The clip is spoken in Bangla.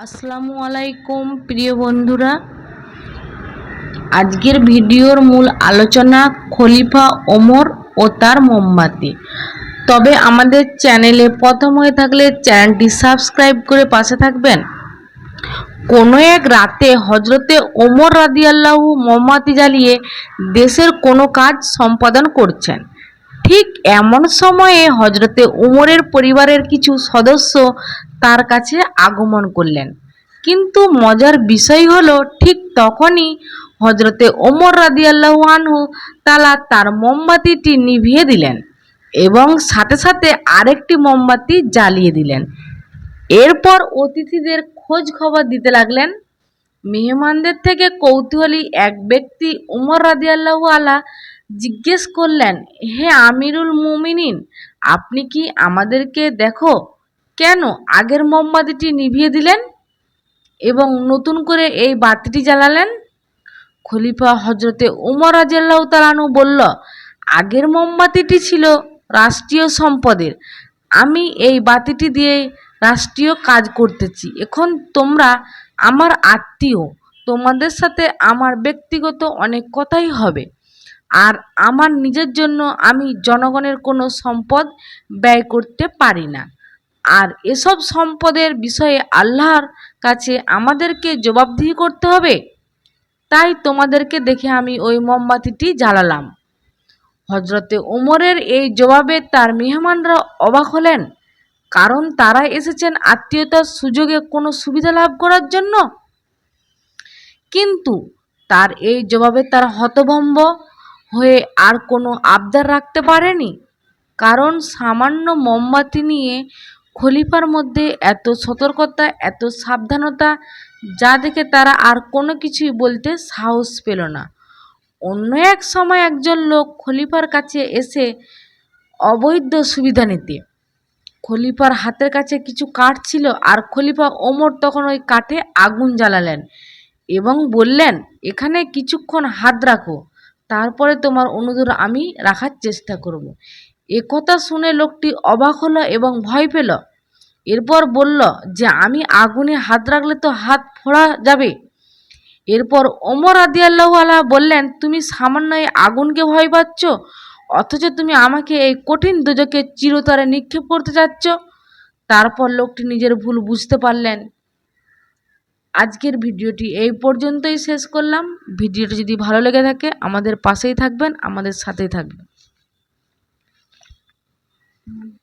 আসসালামু আলাইকুম, প্রিয় বন্ধুরা। আজকের ভিডিওর মূল আলোচনা খলিফা ওমর ও তার মোমবাতি। তবে আমাদের চ্যানেলে প্রথম হয়ে থাকলে চ্যানেলটি সাবস্ক্রাইব করে পাশে থাকবেন। কোনো এক রাতে হজরতে ওমর রাদিয়াল্লাহু মোমবাতি জ্বালিয়ে দেশের কোনো কাজ সম্পাদন করছেন। ঠিক এমন সময়ে হজরতে উমরের পরিবারের কিছু সদস্য তার কাছে আগমন করলেন। কিন্তু মজার বিষয় হলো, ঠিক তখনই হজরতে ওমর রাদিয়াল্লাহু আনহু তালা তার মোমবাতিটি নিভিয়ে দিলেন এবং সাথে সাথে আরেকটি মোমবাতি জ্বালিয়ে দিলেন। এরপর অতিথিদের খোঁজ খবর দিতে লাগলেন। মেহমানদের থেকে কৌতূহলী এক ব্যক্তি উমর রাদিয়াল্লাহু আলা জিজ্ঞেস করলেন, হে আমিরুল মুমিনিন, আপনি কি আমাদেরকে দেখো? কেন আগের মোমবাতিটি নিভিয়ে দিলেন এবং নতুন করে এই বাতিটি জ্বালালেন? খলিফা হজরতে উমর রাজিয়াল্লাহ তালানু বলল, আগের মোমবাতিটি ছিল রাষ্ট্রীয় সম্পদের। আমি এই বাতিটি দিয়ে রাষ্ট্রীয় কাজ করতেছি। এখন তোমরা আমার আত্মীয়। তোমাদের সাথে আমার ব্যক্তিগত অনেক কথাই হবে। আর আমার নিজের জন্য আমি জনগণের কোনো সম্পদ ব্যয় করতে পারি না। আর এসব সম্পদের বিষয়ে আল্লাহর কাছে আমাদেরকে জবাবদিহি করতে হবে। তাই তোমাদেরকে দেখে আমি ওই মোমবাতিটি জ্বালালাম। হজরতে ওমরের এই জবাবে তার মেহমানরা অবাক হলেন, কারণ তারা এসেছেন আত্মীয়তার সুযোগে কোনো সুবিধা লাভ করার জন্য। কিন্তু তার এই জবাবে তার হতভম্ব হয়ে আর কোনো আবদার রাখতে পারেনি, কারণ সামান্য মোমবাতি নিয়ে খলিফার মধ্যে এত সতর্কতা, এত সাবধানতা, যা দেখে তারা আর কোনো কিছুই বলতে সাহস পেল না অন্য এক সময় একজন লোক খলিফার কাছে এসে অবৈধ সুবিধা নিতে খলিফার হাতের কাছে কিছু কাঠ ছিল আর খলিফা ওমর তখন ওই কাঠে আগুন জ্বালালেন এবং বললেন, এখানে কিছুক্ষণ হাত রাখো, তারপরে তোমার অনুদর আমি রাখার চেষ্টা করব। একথা শুনে লোকটি অবাক হলো এবং ভয় পেল। এরপর বলল যে, আমি আগুনে হাত রাখলে তো হাত ফোড়া যাবে। এরপর ওমর আদিয়াল্লাহ বললেন, তুমি সামান্য এই আগুনকে ভয় পাচ্ছ? অথচ তুমি আমাকে এই কঠিন দুজকে চিরতরে নিক্ষেপ করতে যাচ্ছ? তারপর লোকটি নিজের ভুল বুঝতে পারলেন। আজকের ভিডিওটি এই পর্যন্তই শেষ করলাম। ভিডিওটি যদি ভালো লেগে থাকে, আমাদের পাশেই থাকবেন, আমাদের সাথেই থাকবেন। Mm.